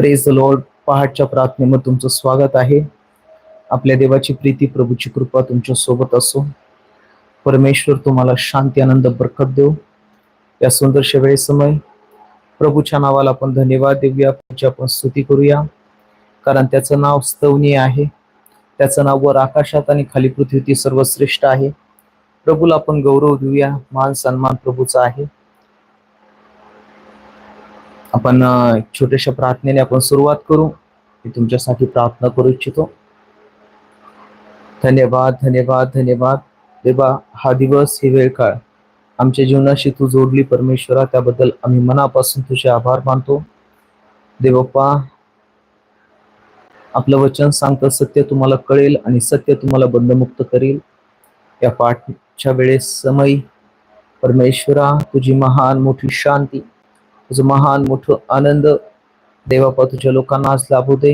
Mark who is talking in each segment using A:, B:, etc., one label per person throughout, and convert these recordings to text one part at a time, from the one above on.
A: Praise the lord पहाटच्या प्रार्थनेमध्ये तुमचं स्वागत आहे. आपल्या देवाची प्रीती प्रभूची कृपा तुमच्यासोबत असो. परमेश्वर तुम्हाला शांती आनंद बरकत देऊ. या सुंदरशा वेळेसमय प्रभूच्या नावाला आपण धन्यवाद देऊया. त्याची आपण स्तुती करूया. कारण त्याचं नाव स्तवनीय आहे. त्याचं नाव वर आकाशात आणि खाली पृथ्वीती सर्वश्रेष्ठ आहे. प्रभूला आपण गौरव देऊया. मान सन्मान प्रभूचा आहे. आपण छोट्याशा प्रार्थनेने आपण सुरुवात करू. मी तुमच्यासाठी प्रार्थना करू इच्छितो. धन्यवाद धन्यवाद धन्यवाद. देवा हा दिवस ही वेळ काळ. आमच्या जीवनाशी तू जोडली परमेश्वरा त्याबद्दल आम्ही मनापासून तुझे आभार मानतो. देवप्पा आपलं वचन सांगतं सत्य तुम्हाला कळेल आणि सत्य तुम्हाला बंधमुक्त करेल. या पाठच्या वेळेस समय परमेश्वरा तुझी महान मोठी शांती. तुझं महान मोठं आनंद देवापा तुझ्या लोकांना आज लाभ होते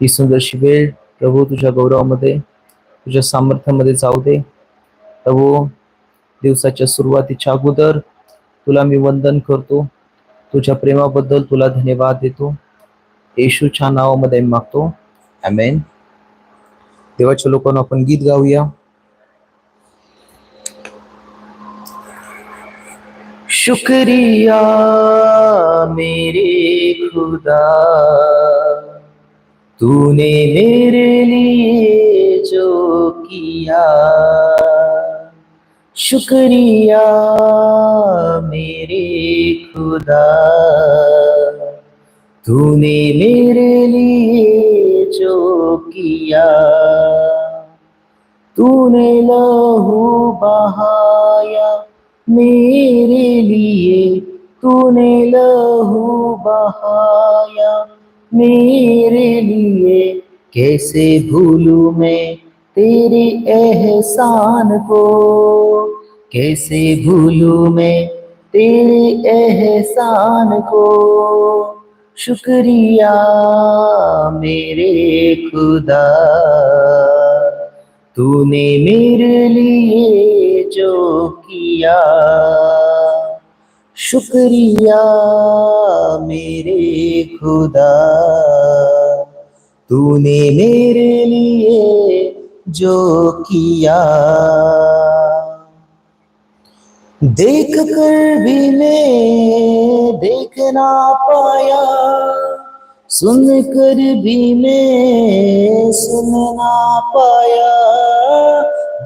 A: ही सुंदरशी वेळ प्रभू तुझ्या गौरवामध्ये तुझ्या सामर्थ्यामध्ये जाऊ दे प्रभू दिवसाच्या सुरुवातीच्या अगोदर तुला मी वंदन करतो. तुझ्या प्रेमाबद्दल तुला धन्यवाद देतो. येशूच्या नावामध्ये मी मागतो. अमेन देवाच्या लोकांना आपण गीत गाऊया. शुक्रिया मेरे खुदा तूने मेरे लिए जो किया शुक्रिया मेरे खुदा तूने मेरे लिए जो किया तूने लहू बहाया मेरे लिए तूने लहू बहाया। मेरे लिए कैसे भूलू मैं तेरे एहसान को? कैसे भूलू मैं तेरे एहसान को? शुक्रिया मेरे खुदा, तूने मेरे लिए जो किया। शुक्रिया मेरे खुदा। तूने मेरे लिए जो किया। देख कर भी मैं देख ना पाया। सुन कर भी मैं सुन ना पाया।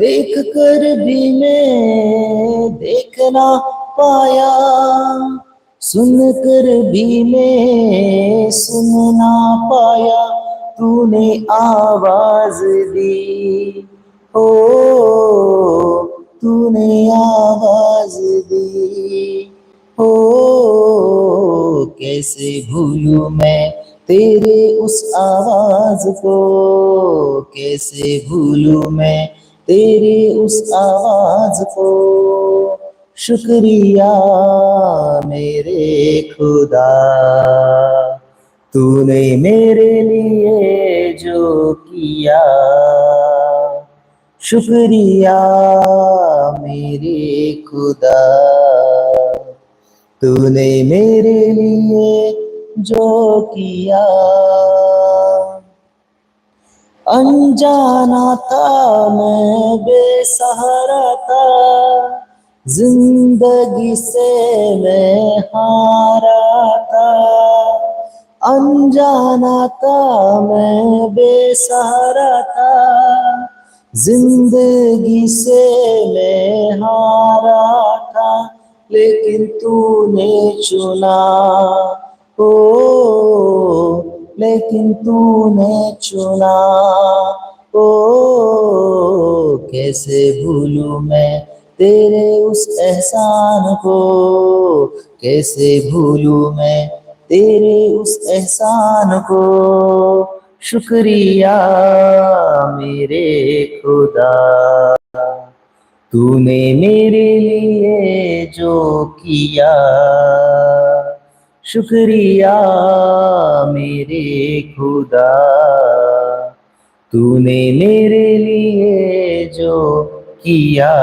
A: देख कर भी मैं देख ना पाया। सुन कर भी मैं सुन ना पाया। तूने आवाज़ दी। ओ, तूने आवाज़ दी। ओ, कैसे भूलू मैं तेरे उस आवाज़ को? कैसे भूलू मैं तेरे उस आवाज को। शुक्रिया मेरे खुदा। तूने मेरे लिए जो किया। शुक्रिया मेरे खुदा। तूने मेरे लिए जो किया। अनजाना था मैं बेसहारा था। जिंदगी से मैं हारा था। अनजाना था मैं बेसहारा था। जिंदगी से मैं हारा था लेकिन तूने चुना। ओ लेकिन तूने चुना। ओ, कैसे भूलूं मैं तेरे उस एहसान को? कैसे भूलूं मैं तेरे उस एहसान को? शुक्रिया मेरे खुदा। तूने मेरे लिए जो किया। शुक्रिया मेरे खुदा। तूने मेरे लिए जो किया।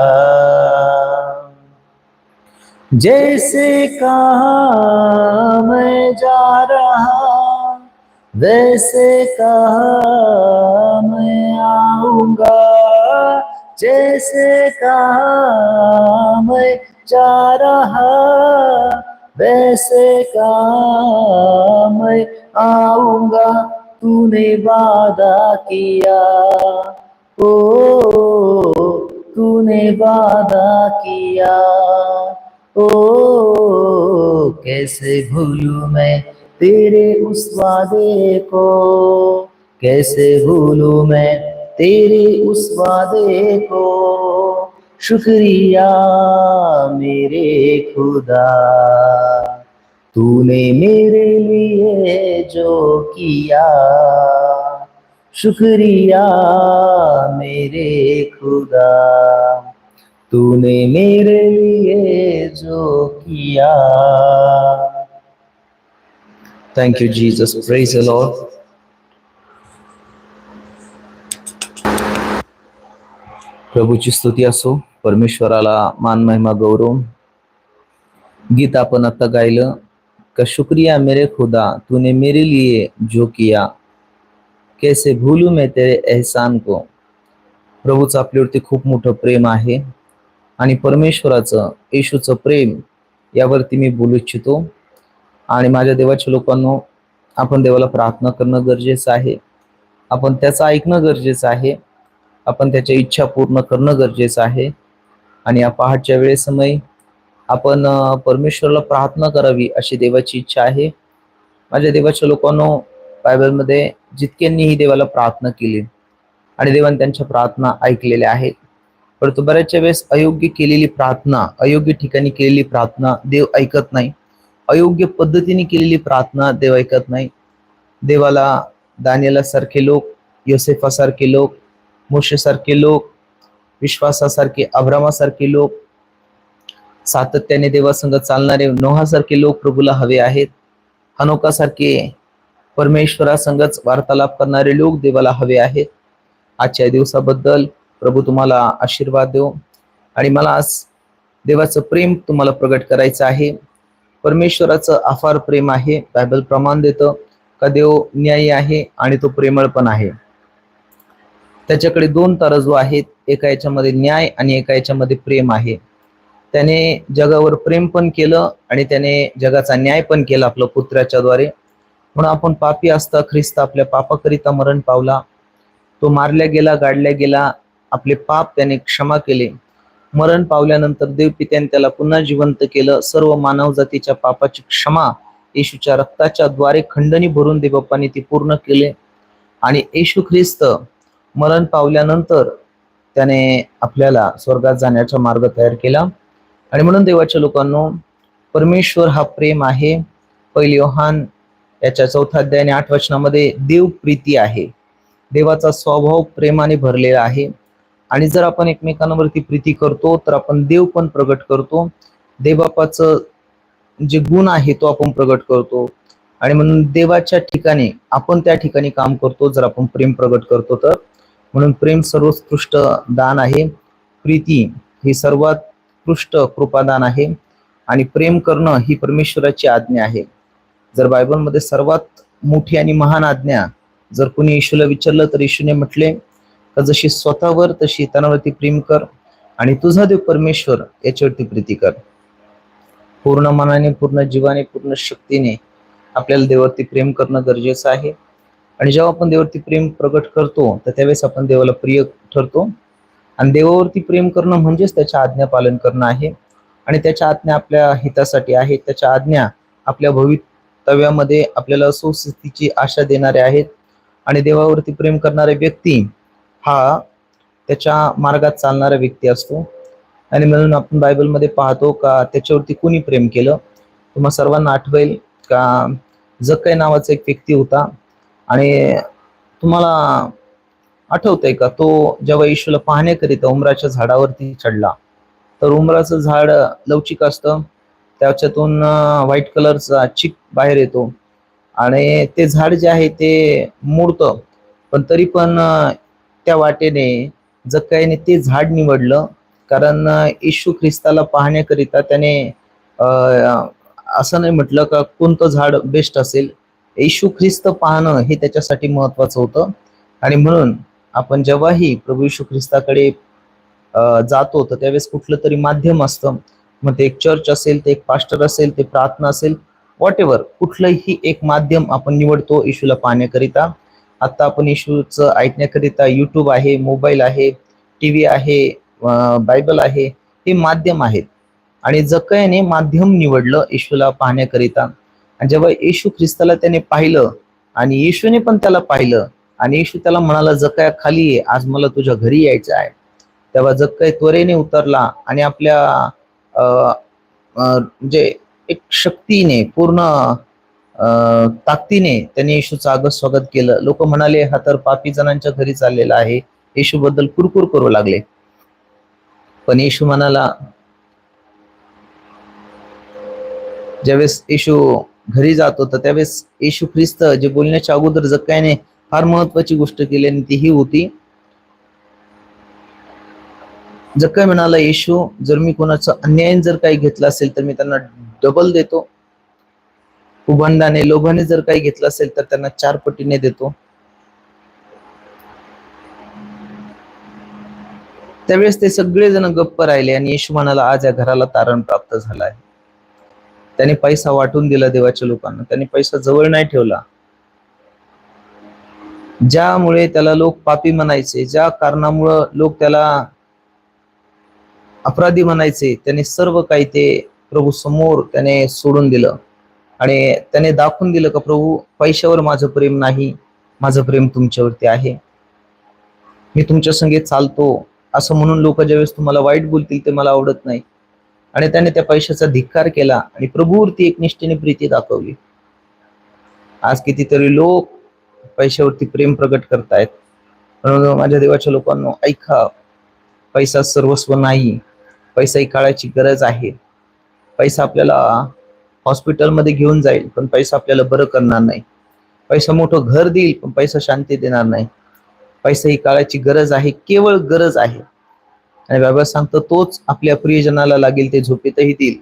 A: जैसे कहा मैं जा रहा, वैसे कहा मैं आऊँगा। जैसे कहा मैं जा रहा वैसे कहा मैं आऊँगा, तूने वादा किया। ओ, तूने वादा किया। ओ, कैसे भूलू मैं तेरे उस वादे को? कैसे भूलू मैं तेरे उस वादे को? शुक्रिया मेरे खुदा। तूने मेरे लिए जो किया। शुक्रिया मेरे खुदा। तूने मेरे लिए जो KIA. Thank you Jesus praise the lord प्रभूची स्तुती असो परमेश्वराला मान महिमा गौरव. गीत आपण आता गायलं का शुक्रिया मेरे खुदा तूने मेरे लिए जो किया कैसे भूलू मैं तेरे एहसान को? प्रभूचं आपल्यावरती खूप मोठं प्रेम आहे आणि परमेश्वराचं येशूचं प्रेम यावरती मी बोलू इच्छितो. आणि माझ्या देवाच्या लोकांनो आपण देवाला प्रार्थना करणं गरजेचं आहे. आपण त्याचं ऐकणं गरजेचं आहे. आपण त्याच्या इच्छा पूर्ण करणं गरजेचं आहे. आणि या पहाटच्या वेळेसमयी आपण परमेश्वरला परमेश्वराला प्रार्थना करावी अशी देवाची इच्छा आहे. माझ्या देवाच्या लोकांनो बायबलमध्ये जितक्यांनीही देवाला प्रार्थना केली आणि देवाने त्यांच्या प्रार्थना ऐकलेल्या आहेत परंतु बऱ्याचशा वेळेस अयोग्य केलेली प्रार्थना अयोग्य ठिकाणी केलेली प्रार्थना देव ऐकत नाही. अयोग्य पद्धतीने केलेली प्रार्थना देव ऐकत नाही. देवाला दानियाला सारखे लोक योसेफासारखे लोक मोशेसारखे लोक विश्वासासारखे अभ्रामासारखे लोक सातत्याने देवासंग चालणारे नोहासारखे लोक प्रभूला हवे आहेत. हनोकासारखे परमेश्वरासंगच वार्तालाप करणारे लोक देवाला हवे आहेत. आजच्या दिवसाबद्दल प्रभू तुम्हाला आशीर्वाद देऊ आणि मला आज देवाचं प्रेम तुम्हाला प्रगट करायचं आहे. परमेश्वराचं अफार प्रेम आहे. बायबल प्रमाण देतं का देव न्यायी आहे आणि तो प्रेमळ पण आहे. त्याच्याकडे दोन तराजू आहेत. एका याच्यामध्ये न्याय आणि एका याच्यामध्ये प्रेम आहे. त्याने जगावर प्रेम पण केलं आणि त्याने जगाचा न्याय पण केला आपल्या पुत्राच्या द्वारे म्हणून आपण पापी असता ख्रिस्त आपल्या पापाकरिता मरण पावला. तो मारल्या गेला गाडल्या गेला आपले पाप त्याने क्षमा केले. मरण पावल्यानंतर देवपित्याने त्याला पुन्हा जिवंत केलं. सर्व मानव जातीच्या पापाची क्षमा येशूच्या रक्ताच्या द्वारे खंडणी भरून देवप्पाने ती पूर्ण केले. आणि येशू ख्रिस्त मरण पावल्यानंतर त्याने आपल्याला स्वर्गात जाण्याचा मार्ग तयार केला. आणि म्हणून देवाच्या लोकांनो परमेश्वर हा प्रेम आहे. पहिली योहान याच्या चौथा अध्याय आणि आठ वचनामध्ये देव प्रीती आहे. देवाचा स्वभाव प्रेमाने भरलेला आहे. आणि जर आपण एकमेकांवरती प्रीती करतो तर आपण देव पण प्रगट करतो. देवबापाचं जे गुण आहे तो आपण प्रगट करतो. आणि म्हणून देवाच्या ठिकाणी आपण त्या ठिकाणी काम करतो. जर आपण प्रेम प्रगट करतो तर म्हणून प्रेम सर्वोत्कृष्ट दान आहे. प्रीती ही सर्वात उत्कृष्ट कृपादान आहे. आणि प्रेम करणं ही परमेश्वराची आज्ञा आहे. जर बायबलमध्ये सर्वात मोठी आणि महान आज्ञा जर कोणी येशूला विचारलं तर येशूने म्हटले का जशी स्वतःवर तशी इतरांवरती प्रेम कर आणि तुझा देव परमेश्वर याच्यावरती प्रीती कर. पूर्ण मनाने पूर्ण जीवाने पूर्ण शक्तीने आपल्याला देवावरती प्रेम करणं गरजेचं आहे. आणि जेव्हा आपण देवावरती प्रेम प्रकट करतो तर त्यावेळेस आपण देवाला प्रिय ठरतो. आणि देवावरती प्रेम करणं म्हणजेच त्याच्या आज्ञा पालन करणं आहे. आणि त्याच्या आज्ञा आपल्या हितासाठी आहेत त्याच्या आज्ञा आपल्या भवितव्यामध्ये आपल्याला सुस्थितीची आशा देणारे आहेत. आणि देवावरती प्रेम करणारा व्यक्ती हा त्याच्या मार्गात चालणारा व्यक्ती असतो. आणि म्हणून आपण बायबलमध्ये पाहतो का त्याच्यावरती कुणी प्रेम केलं? तुम्हा सर्वांना आठवेल का? जक्कय नावाचा एक व्यक्ती होता. आणि तुम्हाला आठवतंय का तो जेव्हा येशूला पाहण्याकरिता उमराच्या झाडावरती चढला तर उमराचं झाड लवचिक असतं त्याच्यातून व्हाईट कलरचा चिक बाहेर येतो आणि ते झाड जे आहे ते मोडतं. पण तरी पण त्या वाटेने जक्काईने ते झाड निवडलं कारण येशू ख्रिस्ताला पाहण्याकरिता त्याने असं नाही म्हटलं का कोणतं झाड बेस्ट असेल. येशू ख्रिस्त पाहणं हे त्याच्यासाठी महत्वाचं होतं. आणि म्हणून आपण जेव्हाही प्रभू येशू ख्रिस्ताकडे जातो तर त्यावेळेस कुठलं तरी माध्यम असतं. मग ते एक चर्च असेल ते एक पास्टर असेल ते प्रार्थना असेल वॉट एव्हर कुठलंही एक माध्यम आपण निवडतो येशूला पाहण्याकरिता. आता आपण येशूचं ऐकण्याकरिता युट्यूब आहे मोबाईल आहे टीव्ही आहे बायबल आहे हे माध्यम आहेत. आणि जकयाने माध्यम निवडलं येशूला पाहण्याकरिता. आणि जेव्हा येशू ख्रिस्ताला त्याने पाहिलं आणि येशूने पण त्याला पाहिलं आणि येशू त्याला म्हणाला जकाया खाली ये आज मला तुझ्या घरी यायचं आहे. तेव्हा जक्कय त्वरेने उतरला आणि आपल्या अं, म्हणजे एक शक्तीने पूर्ण अं, ताकदीने त्याने येशूचं आगत स्वागत केलं. लोक म्हणाले हा तर पापी जणांच्या घरी चाललेला आहे. येशू बद्दल कुरकुर करू लागले. पण येशू म्हणाला ज्यावेळेस येशू घरी जातो तर त्यावेळेस येशू ख्रिस्त जे बोलण्याच्या अगोदर जक्कायने फार महत्वाची गोष्ट केली आणि ती ही होती. जक्काय म्हणाला येशू जर मी कोणाचा अन्याय जर काही घेतला असेल तर मी त्यांना डबल देतो. उभंदाने लोभाने जर काही घेतलं असेल तर त्यांना चार पटीने देतो. त्यावेळेस ते सगळेजण गप्प राहिले आणि येशू म्हणाला आज या घराला तारण प्राप्त झाला आहे. त्याने पैसा वाटून दिला देवाच्या लोकांना. त्याने पैसा जवळ नाही ठेवला. ज्यामुळे त्याला लोक पापी म्हणायचे ज्या कारणामुळं लोक त्याला अपराधी म्हणायचे त्याने सर्व काही ते प्रभू समोर त्याने सोडून दिलं. आणि त्याने दाखवून दिलं का प्रभू पैशावर माझं प्रेम नाही माझं प्रेम तुमच्यावरती आहे. मी तुमच्या संगे चालतो. असं म्हणून लोक ज्यावेळेस तुम्हाला वाईट बोलतील ते मला आवडत नाही. आणि त्याने त्या पैशाचा धिक्कार केला आणि प्रभूवरती एक निष्ठेने प्रीती दाखवली. आज कितीतरी लोक पैशावरती प्रेम प्रकट करतायत. म्हणून माझ्या देवाच्या लोकांना ऐका पैसा सर्वस्व नाही. पैसा ही काळाची गरज आहे. पैसा आपल्याला हॉस्पिटलमध्ये घेऊन जाईल पण पैसा आपल्याला बरं करणार नाही. पैसा मोठं घर देईल पण पैसा शांती देणार नाही. पैसा ही काळाची गरज आहे केवळ गरज आहे. आणि बाबा सांगतो तोच आपल्या प्रियजनाला लागेल ते झोपेतही देईल.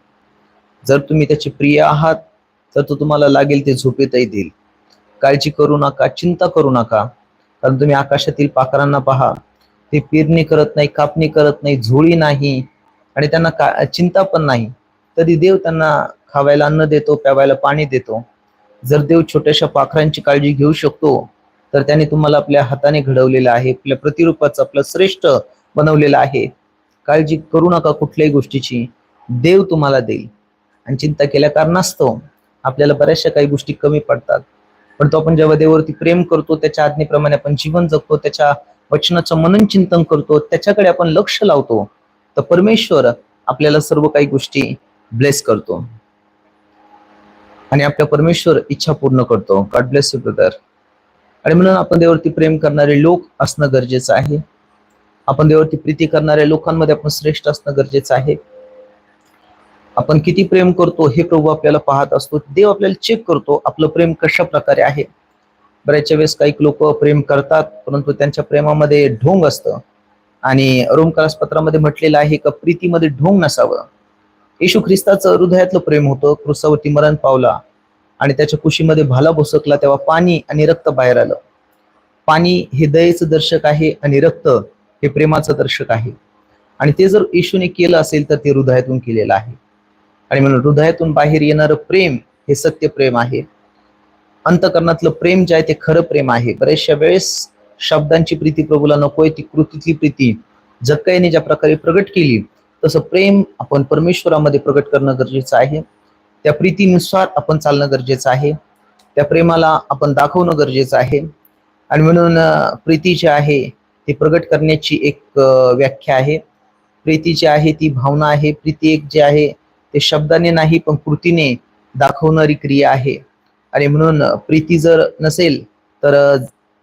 A: जर तुम्ही त्याचे प्रिय आहात तर तो तुम्हाला लागेल ते झोपेतही देईल. काळजी करू नका चिंता करू नका. कारण तुम्ही आकाशातील पाखरांना पहा. ते पेरणी करत नाही कापणी करत नाही झोळी नाही. आणि त्यांना का चिंता पण नाही. तरी देव त्यांना खावायला अन्न देतो प्यावायला पाणी देतो. जर देव छोट्याशा पाखरांची काळजी घेऊ शकतो तर त्याने तुम्हाला आपल्या हाताने घडवलेलं आहे. आपल्या प्रतिरूपाचं आपलं श्रेष्ठ बनवलेलं आहे. काळजी करू नका कुठल्याही गोष्टीची. देव तुम्हाला देईल. आणि चिंता केल्या कारणास्तव आपल्याला बऱ्याचशा काही गोष्टी कमी पडतात. पण तो आपण जेव्हा देवावरती प्रेम करतो त्याच्या आज्ञेप्रमाणे आपण जीवन जगतो त्याच्या वचनाचं मनन चिंतन करतो त्याच्याकडे आपण लक्ष लावतो तर परमेश्वर आपल्याला सर्व काही गोष्टी ब्लेस करतो. आणि आपल्या परमेश्वर इच्छा पूर्ण करतो. गॉड ब्लेस यू ब्रदर आणि म्हणून आपण देवावरती प्रेम करणारे लोक असणं गरजेचं आहे. आपण देवावरती प्रीती करणाऱ्या लोकांमध्ये आपण श्रेष्ठ असणं गरजेचं आहे. आपण किती प्रेम करतो हे प्रभू आपल्याला पाहत असतो. देव आपल्याला चेक करतो आपलं प्रेम कशा प्रकारे आहे. बऱ्याचशा वेळेस काही लोक प्रेम करतात परंतु त्यांच्या प्रेमामध्ये ढोंग असतं. आणि रोमकालास पत्रामध्ये म्हटलेलं आहे का प्रीतीमध्ये ढोंग नसावं. येशू ख्रिस्ताचं हृदयातलं प्रेम होतं क्रुसावरती मरण पावला आणि त्याच्या कुशीमध्ये भाला बसकला तेव्हा पाणी आणि रक्त बाहेर आलं. पाणी हे दयेचं दर्शक आहे आणि रक्त हे प्रेमाचं दर्शक आहे. आणि ते जर येशूने केलं असेल तर ते हृदयातून केलेलं आहे. आणि म्हणून हृदयातून बाहेर येणारं प्रेम हे सत्य प्रेम आहे. अंतकरणातलं प्रेम जे आहे ते खरं प्रेम आहे. बऱ्याचशा वेळेस शब्दांची प्रीती प्रभूला नकोय ती कृतीतली प्रीती. जक्काईने ज्या प्रकारे प्रगट केली तसं प्रेम आपण परमेश्वरामध्ये प्रगट करणं गरजेचं आहे. त्या प्रीतीनुसार आपण चालणं गरजेचं आहे. त्या प्रेमाला आपण दाखवणं गरजेचं आहे. आणि म्हणून प्रीती जी आहे हे प्रगट करण्याची एक व्याख्या आहे. प्रीती जी आहे ती भावना आहे. प्रीती एक जे आहे ते शब्दाने नाही पण कृतीने दाखवणारी क्रिया आहे. आणि म्हणून प्रीती जर नसेल तर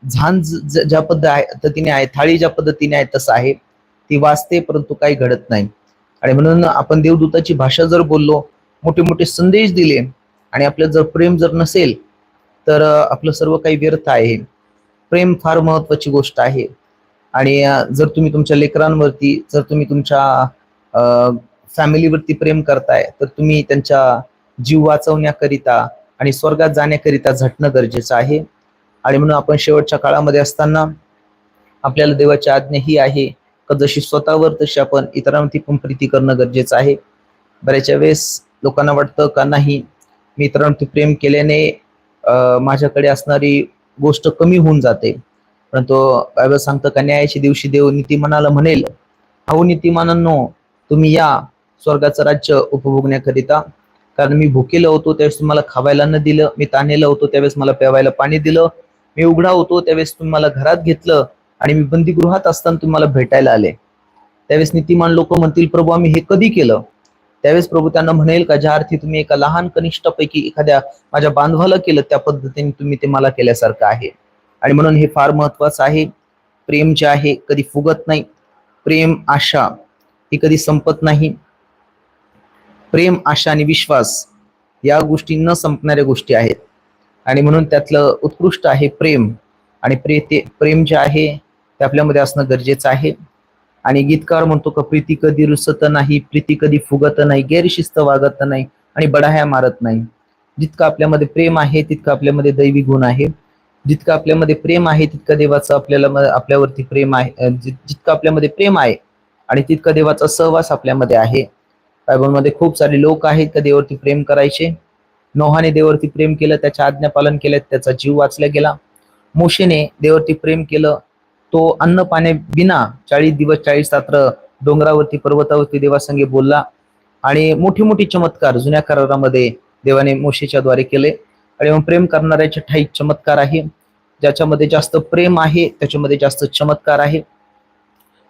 A: झांज ज्या पद्धतीने आहे थाळी ज्या पद्धतीने आहे तसं आहे. ती वाचते परंतु काही घडत नाही. आणि म्हणून आपण देवदूताची भाषा जर बोललो मोठे मोठे संदेश दिले आणि आपलं जर प्रेम जर नसेल तर आपलं सर्व काही व्यर्थ आहे. प्रेम फार महत्वाची गोष्ट आहे. आणि जर तुम्ही तुमच्या लेकरांवरती जर तुम्ही तुमच्या फॅमिलीवरती प्रेम करताय तर तुम्ही त्यांच्या जीव वाचवण्याकरिता आणि स्वर्गात जाण्याकरिता झटणं गरजेचं आहे. आणि म्हणून आपण शेवटच्या काळामध्ये असताना आपल्याला देवाची आज्ञा ही आहे का जशी स्वतःवर तशी आपण इतरांवरती पण प्रीती करणं गरजेचं आहे. बऱ्याचशा वेळेस लोकांना वाटतं का नाही मी इतरांवरती प्रेम केल्याने माझ्याकडे असणारी गोष्ट कमी होऊन जाते. परंतु बायबल सांगतं का न्यायाच्या दिवशी देव नीतिमानाला म्हणेल अहो नीतिमानांनो तुम्ही या स्वर्गाचं राज्य उपभोगण्याकरिता. कारण मी भुकेलं होतो त्यावेळेस तुम्हाला खावायला न दिलं. मी तानेलं होतो त्यावेळेस मला प्यावायला पाणी दिलं. मी उघडा होतो त्यावेळेस तुम्ही मला घरात घेतलं. आणि मी बंदीगृहात असताना तुम्हाला भेटायला आले. त्यावेळेस नीतिमान लोक म्हणतील प्रभू आम्ही हे कधी केलं? त्यावेळेस प्रभू त्यांना म्हणेल का ज्या अर्थी तुम्ही एका लहान कनिष्ठापैकी एखाद्या माझ्या बांधवाला केलं त्या पद्धतीने तुम्ही ते मला केल्यासारखं आहे. आणि म्हणून हे फार महत्वाचं आहे. प्रेम जे आहे कधी फुगत नाही. प्रेम आशा ही कधी संपत नाही. प्रेम आशा आणि विश्वास या गोष्टी न संपणाऱ्या गोष्टी आहेत. आणि म्हणून त्यातलं उत्कृष्ट आहे प्रेम. आणि प्रे ते प्रेम जे आहे ते आपल्यामध्ये असणं गरजेचं आहे. आणि गीतकार म्हणतो का प्रीती कधी रुसत नाही प्रीती कधी फुगत नाही गैरशिस्त वागत नाही आणि बडाह्या मारत नाही. जितकं आपल्यामध्ये प्रेम आहे तितकं आपल्यामध्ये दैवी गुण आहे. जितकं आपल्यामध्ये प्रेम आहे तितकं देवाचं आपल्याला आपल्यावरती प्रेम आहे जितकं आपल्यामध्ये प्रेम आहे आणि तितकं देवाचा सहवास आपल्यामध्ये आहे. बायबलमध्ये खूप सारे लोक आहेत का देवावरती प्रेम करायचे? नोहाने देवावरती प्रेम केलं त्याच्या आज्ञा पालन केलं त्याचा जीव वाचला गेला. मोशेने देवावरती प्रेम केलं तो अन्न पाण्या बिना चाळीस दिवस चाळीस रात्र डोंगरावरती पर्वतावरती देवासंगे बोलला आणि मोठे मोठे चमत्कार जुन्या करारामध्ये देवाने मोशेच्या द्वारे केले. आणि प्रेम करणाऱ्याचे ठाई चमत्कार आहे. ज्याच्यामध्ये जास्त प्रेम आहे त्याच्यामध्ये जास्त चमत्कार आहे.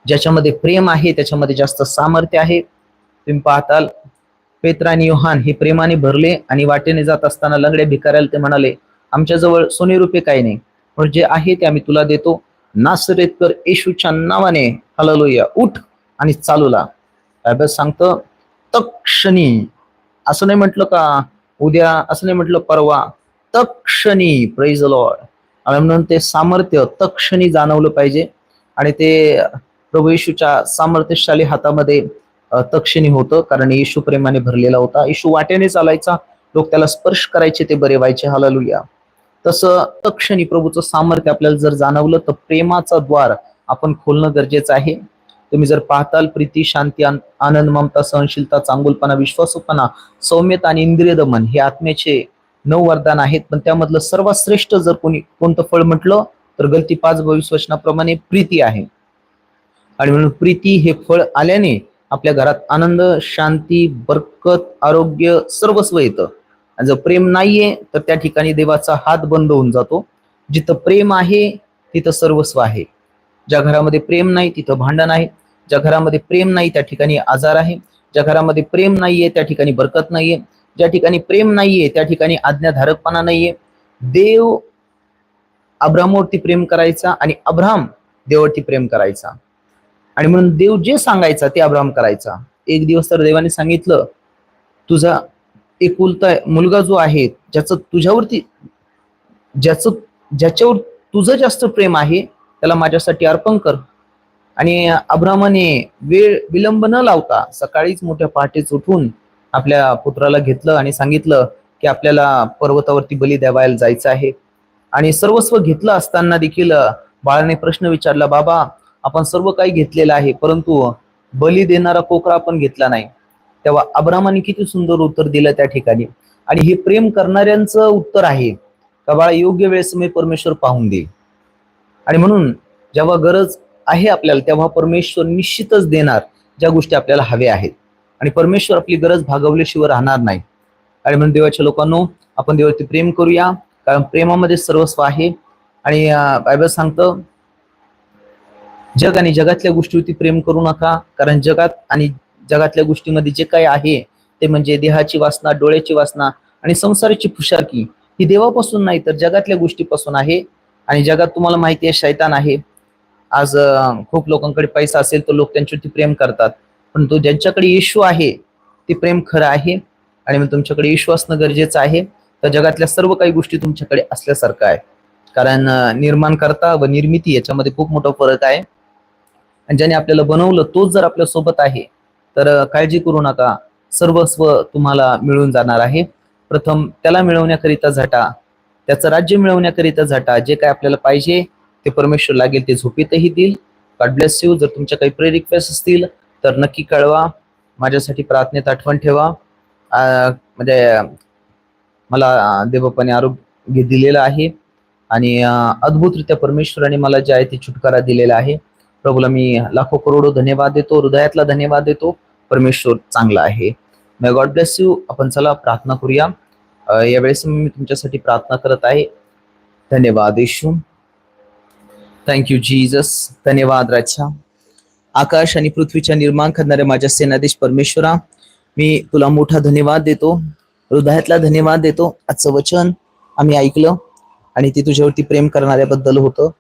A: ज्याच्यामध्ये प्रेम आहे त्याच्यामध्ये जास्त सामर्थ्य आहे. तुम्ही पाहताल पेत्र आणि योहान हे प्रेमाने भरले आणि वाटेने जात असताना लंगड्या भिकाऱ्याला ते म्हणाले आमच्याजवळ सोने रुपये काही नाही. पण जे आहे ते आम्ही तुला देतो. नासरेतकर येशूच्या नावाने. हललोया. उठ आणि चालूला अभ्यास सांगतं तक्षणी असं नाही म्हटलं का? उद्या असं नाही म्हटलं परवा. तक्षणी प्रेज लॉर्ड आणि म्हणून ते सामर्थ्य तक्षणी जाणवलं पाहिजे. आणि ते प्रभू येशूच्या सामर्थ्यशाली हातामध्ये तक्षणी होतं. कारण येशू प्रेमाने भरलेला होता. येशू वाट्याने चालायचा. लोक त्याला स्पर्श करायचे ते बरे व्हायचे. हालालुया तसं तक्षणी प्रभूचं सामर्थ्य आपल्याला जर जाणवलं तर प्रेमाचा द्वार आपण खोलणं गरजेचं आहे. तुम्ही जर पाहताल प्रीती शांती आनंद ममता सहनशीलता चांगुलपणा विश्वासूपणा सौम्यता आणि इंद्रिय दमन हे आत्म्याचे नऊ वरदान आहेत पण त्यामधलं सर्वात श्रेष्ठ जर कोणी कोणतं फळ म्हटलं तर गलती पाच बावीस वचनाप्रमाणे प्रीती आहे. आणि म्हणून प्रीती हे फळ आल्याने आपल्या घरात आनंद शांती बरकत आरोग्य सर्वस्व येतं. आणि जर प्रेम नाहीये तर त्या ठिकाणी देवाचा हात बंद होऊन जातो. जिथं प्रेम आहे तिथं सर्वस्व आहे. ज्या घरामध्ये प्रेम नाही तिथं भांडण आहे. ज्या घरामध्ये प्रेम नाही त्या ठिकाणी आजार आहे. ज्या घरामध्ये प्रेम नाहीये त्या ठिकाणी बरकत नाहीये. ज्या ठिकाणी प्रेम नाहीये त्या ठिकाणी आज्ञाधारकपणा नाहीये. देव अब्रामवरती प्रेम करायचा आणि अब्राम देवावरती प्रेम करायचा. आणि म्हणून देव जे सांगायचा ते अब्राम करायचा. एक दिवस तर देवाने सांगितलं तुझा एकुलता मुलगा जो आहे ज्याचं तुझ्यावरती ज्याचं ज्याच्यावर तुझं जास्त प्रेम आहे त्याला माझ्यासाठी अर्पण कर. आणि अब्रामाने वेळ विलंब न लावता सकाळीच मोठ्या पहाटेच उठून आपल्या पुत्राला घेतलं आणि सांगितलं की आपल्याला पर्वतावरती बली द्यावायला जायचं आहे. आणि सर्वस्व घेतलं असताना देखील बाळाने प्रश्न विचारला बाबा आपण सर्व काही घेतलेलं आहे परंतु बली देणारा कोकरा आपण घेतला नाही. तेव्हा अब्रामाने किती सुंदर उत्तर दिलं त्या ठिकाणी. आणि हे प्रेम करणाऱ्यांचं उत्तर आहे का बाळा योग्य वेळेस मी परमेश्वर पाहून देईल आणि म्हणून जेव्हा गरज आहे आपल्याला तेव्हा परमेश्वर निश्चितच देणार ज्या गोष्टी आपल्याला हव्या आहेत. आणि परमेश्वर आपली गरज भागवल्याशिवाय राहणार नाही. आणि म्हणून देवाच्या लोकांनो आपण देवावरती प्रेम करूया. कारण प्रेमामध्ये सर्वस्व आहे. आणि बायबल सांगतं जग आणि जगातल्या गोष्टीवरती प्रेम करू नका. कारण जगात आणि जगातल्या गोष्टीमध्ये जे काही आहे ते म्हणजे देहाची वासना डोळ्याची वासना आणि संसाराची फुशारकी ही देवापासून नाही तर जगातल्या गोष्टीपासून आहे. आणि जगात तुम्हाला माहिती आहे शैतान आहे. आज खूप लोकांकडे पैसा असेल तर लोक त्यांच्यावरती प्रेम करतात. पण तो ज्यांच्याकडे येशू आहे ते प्रेम खरं आहे आणि मग तुमच्याकडे येशू असणं गरजेचं आहे. तर जगातल्या सर्व काही गोष्टी तुमच्याकडे असल्यासारखं आहे. कारण निर्माण करता व निर्मिती याच्यामध्ये खूप मोठा फरक आहे. आणि ज्याने आपल्याला बनवलं तोच जर आपल्यासोबत आहे तर काळजी करू नका. सर्वस्व तुम्हाला मिळून जाणार आहे. प्रथम त्याला मिळवण्याकरिता झटा त्याचं राज्य मिळवण्याकरिता झटा जे काय आपल्याला पाहिजे ते परमेश्वर लागेल ते झोपेतही देईल. गॉड ब्लेस यू जर तुमच्या काही प्रे रिक्वेस्ट असतील तर नक्की कळवा. माझ्यासाठी प्रार्थनेत आठवण ठेवा. म्हणजे मला देवपणे आरोग्य दिलेलं आहे. आणि अद्भुतरित्या परमेश्वराने मला जे आहे ते छुटकारा दिलेला आहे. प्रभूला मी लाखो करोडो धन्यवाद देतो हृदयातला धन्यवाद देतो. परमेश्वर चांगला आहे. मे गॉड ब्लेस यू आपण चला प्रार्थना करूया. यावेळेस मी तुमच्यासाठी प्रार्थना करत आहे. धन्यवाद येशू. थँक्यू जीजस धन्यवाद राजा. आकाश आणि पृथ्वीच्या निर्माण करणाऱ्या माझ्या सेनाधीश परमेश्वरा मी तुला मोठा धन्यवाद देतो हृदयातला धन्यवाद देतो. आजचं वचन आम्ही ऐकलं आणि ते तुझ्यावरती प्रेम करणाऱ्याबद्दल होतं.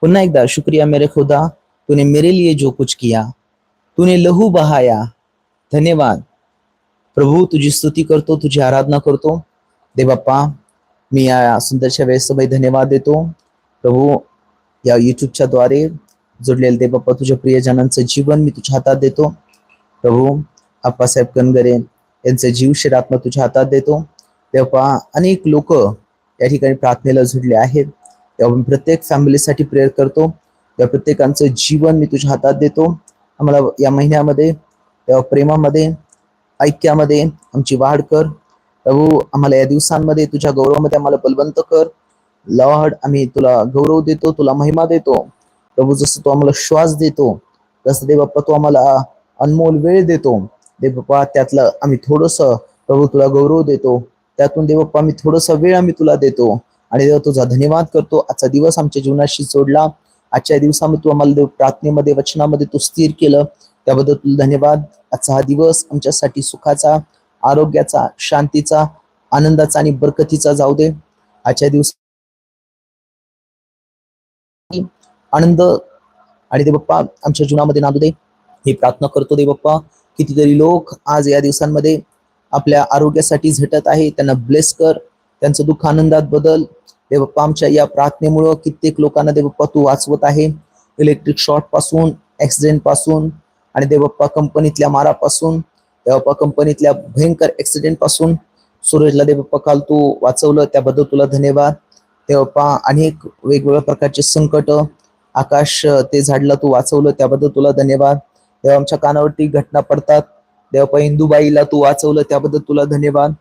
A: पुन्हा एकदा शुक्रिया मेरे खुदा तूने मेरे लिए जो कुछ किया तूने लहू बहाया. धन्यवाद. प्रभू तुझी स्तुती करतो तुझी आराधना करतो. देवाप्पा मी या सुंदरशा वेळेसमय धन्यवाद देतो. प्रभू या युट्यूबच्या द्वारे जोडलेले देवबाप्पा तुझ्या प्रियजनांचं जीवन मी तुझ्या हातात देतो. प्रभू आप्पासाहेब कनगरे यांचं जीव शिरात्मा तुझ्या हातात देतो. तेव्हा अनेक लोक या ठिकाणी प्रार्थनेला जुडले आहेत. तेव्हा मी प्रत्येक फॅमिलीसाठी प्रेयर करतो. त्या प्रत्येकांचं जीवन मी तुझ्या हातात देतो. आम्हाला या महिन्यामध्ये तेव्हा प्रेमामध्ये ऐक्यामध्ये आमची वाढ कर. प्रभू आम्हाला या दिवसांमध्ये तुझ्या गौरवामध्ये आम्हाला बलवंत कर. लॉर्ड आम्ही तुला गौरव देतो तुला महिमा देतो. प्रभू जसं तू आम्हाला श्वास देतो तसं दे बाप्पा तू आम्हाला अनमोल वेळ देतो. दे बाप्पा त्यातलं आम्ही थोडस प्रभू तुला गौरव देतो. त्यातून दे बाप्पा आम्ही थोडासा वेळ आम्ही तुला देतो. आणि देव तुझा धन्यवाद करतो. आजचा दिवस आमच्या जीवनाशी जोडला. आजच्या दिवसामध्ये तू आम्हाला देव प्रार्थनेमध्ये वचनामध्ये तू स्थिर केलं. त्याबद्दल तुला धन्यवाद. आजचा हा दिवस आमच्यासाठी सुखाचा आरोग्याचा शांतीचा आनंदाचा आणि बरकतीचा जाऊ दे. आजच्या दिवस आनंद. आणि देवप्पा आमच्या जीवनामध्ये नांदू दे. ही प्रार्थना करतो देवप्पा कितीतरी लोक आज या दिवसांमध्ये आपल्या आरोग्यासाठी झटत आहे त्यांना ब्लेस कर त्यांचं दुःख आनंदात बदल. देवप्पा आमच्या या प्रार्थनेमुळं कित्येक लोकांना देवप्पा तू वाचवत आहे. इलेक्ट्रिक शॉर्टपासून ऍक्सिडेंटपासून आणि देवप्पा कंपनीतल्या मारापासून देवप्पा कंपनीतल्या भयंकर ऍक्सिडेंटपासून सूरजला देवप्पा काल तू वाचवलं त्याबद्दल तुला धन्यवाद. देवप्पा अनेक वेगवेगळ्या प्रकारचे संकट आकाश ते झाडला तू वाचवलं त्याबद्दल तुला धन्यवाद. देव आमच्या कानावरती घटना पडतात. देवप्पा इंदुबाईला तू वाचवलं त्याबद्दल तुला धन्यवाद.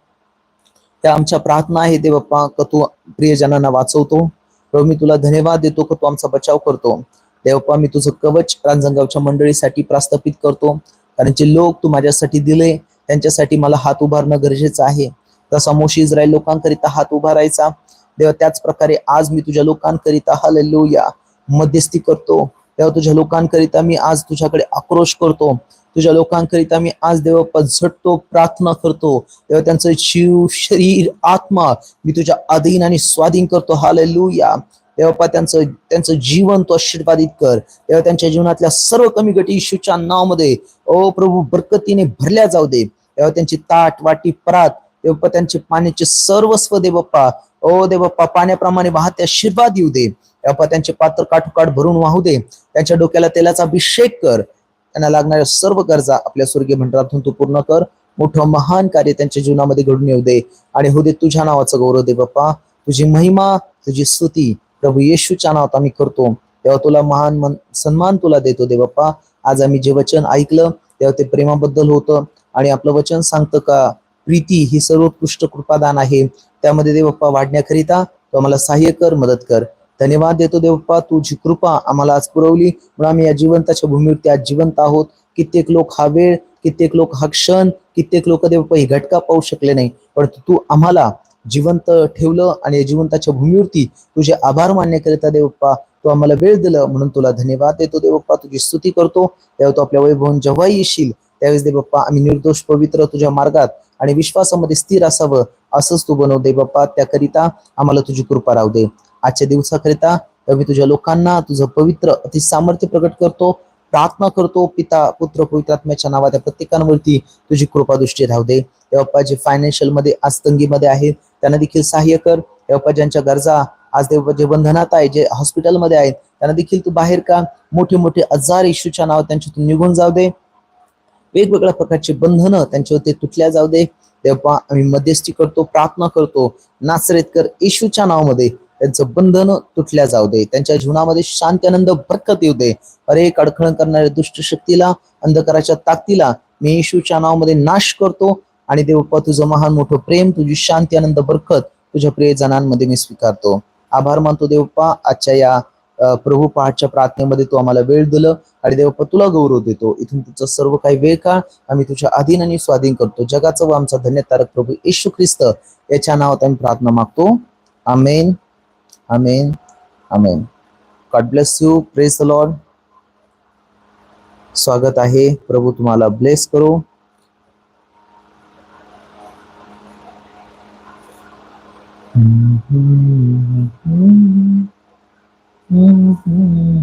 A: त्या आमच्या प्रार्थना आहे देवप्पा का तू प्रियजनांना वाचवतो. प्रभू मी तुला धन्यवाद देतो का तू आमचा बचाव करतो. देवप्पा मी तुझं कवच रांजणगावच्या मंडळीसाठी प्रस्थापित करतो. कारण जे लोक तू माझ्यासाठी दिले त्यांच्यासाठी मला हात उभारणं गरजेचं आहे. तसा मोशी इस्रायल लोकांकरिता हात उभारायचा. देवा त्याच प्रकारे आज मी तुझ्या लोकांकरिता हालेलुया मध्यस्थी करतो. तेव्हा तुझ्या लोकांकरिता मी आज तुझ्याकडे आक्रोश करतो. तुझ्या लोकांकरिता मी आज देवप्पा झटतो प्रार्थना करतो. तेव्हा त्यांचं जीव शरीर आत्मा मी तुझ्या अधीन आणि स्वाधीन करतो. हालेलुया. तेव्हा त्यांचं त्यांचं जीवन तो आशीर्वादित कर. तेव्हा त्यांच्या जीवनातल्या सर्व कमी गटी येशूच्या नावामध्ये ओ प्रभू बरकतीने भरल्या जाऊ दे. तेव्हा त्यांची ताट वाटी परात देवप्पा त्यांचे पाण्याचे सर्वस्व देवप्पा ओ देवप्पा पाण्याप्रमाणे वाहते आशीर्वाद येऊ दे. देवप्पा त्यांचे पात्र काठोकाठ भरून वाहू दे. त्यांच्या डोक्याला तेलाचा अभिषेक कर. त्यांना लागणाऱ्या सर्व गरजा आपल्या स्वर्गीय मंडळातून तू पूर्ण कर. मोठं महान कार्य त्यांच्या जीवनामध्ये घडून येऊ दे. आणि हो दे तुझ्या नावाचं गौरव दे बाप्पा तुझी महिमा तुझी स्तुती प्रभू येशूच्या नावात आम्ही करतो. तेव्हा तुला महान मन सन्मान तुला देतो दे बाप्पा आज आम्ही जे वचन ऐकलं तेव्हा ते प्रेमाबद्दल होतं. आणि आपलं वचन सांगतं का? प्रीती ही सर्वोत्कृष्ट कृपादान आहे. त्यामध्ये देवप्पा वाढण्याकरिता तू आम्हाला सहाय्य कर मदत कर. धन्यवाद देतो देवप्पा तुझी कृपा आम्हाला आज पुरवली. म्हणून आम्ही या जिवंताच्या भूमीवरती आज जिवंत आहोत. कित्येक लोक हा वेळ कित्येक लोक हा क्षण कित्येक लोक देवप्पा ही घटका पाहू शकले नाही. परंतु तू आम्हाला जिवंत ठेवलं आणि या जिवंताच्या भूमीवरती तुझे आभार मानण्याकरिता देवप्पा तू आम्हाला वेळ दिलं. म्हणून तुला धन्यवाद देतो देवप्पा. तुझी स्तुती करतो. तेव्हा तू आपल्या वैभवून जेव्हाही येशील त्यावेळेस देवप्पा आम्ही निर्दोष पवित्र तुझ्या मार्गात आणि विश्वासामध्ये स्थिर असावं असंच तू बनव दे बाप्पा. त्याकरिता आम्हाला तुझी कृपा राहू दे. आजच्या दिवसाकरिता मी तुझ्या लोकांना तुझं पवित्र अति सामर्थ्य प्रकट करतो प्रार्थना करतो. पिता पुत्र पवित्रात्म्याच्या नावात त्या प्रत्येकांवरती तुझी कृपा दृष्टी राहू दे. बाप्पा जे फायनान्शियलमध्ये आज तंगीमध्ये आहेत त्यांना देखील सहाय्य कर. बाप्पा ज्यांच्या गरजा आज देव जे बंधनात आहे जे हॉस्पिटलमध्ये आहेत त्यांना देखील तू बाहेर का. मोठे मोठे आजार इश्यूच्या नावात त्यांच्यातून निघून जाऊ दे. वेगवेगळ्या प्रकारचे बंधनं त्यांच्यावरती तुटल्या जाऊ दे. देवपा आम्ही मध्यस्थी करतो प्रार्थना करतो. नासरेतकर येशूच्या नावामध्ये त्यांचं बंधन तुटल्या जाऊ दे. त्यांच्या जीवनामध्ये शांती आनंद बरकत येऊ दे. अरे अडखळण करणाऱ्या दुष्ट शक्तीला अंधकाराच्या ताकदीला मी येशूच्या नावामध्ये नाश करतो. आणि देवप्पा तुझं महान मोठं प्रेम तुझी शांती आनंद बरकत तुझ्या प्रियजनांमध्ये मी स्वीकारतो. आभार मानतो देवप्पा आजच्या या प्रभू पहाटच्या प्रार्थनेमध्ये तू आम्हाला वेळ दिलं आणि देवप्पा तुला गौरव देतो. इथून तुझं सर्व काही वेळ का आम्ही तुझ्या अधीन आणि स्वाधीन करतो. जगाचं व आमचा धन्य तारक प्रभू येशू ख्रिस्त. याच्या नावात आम्ही प्रार्थना मागतो. Amen. Amen. Amen. God bless you praise lord स्वागत आहे. प्रभू तुम्हाला ब्लेस करो. Mm-hmm. Mm-hmm.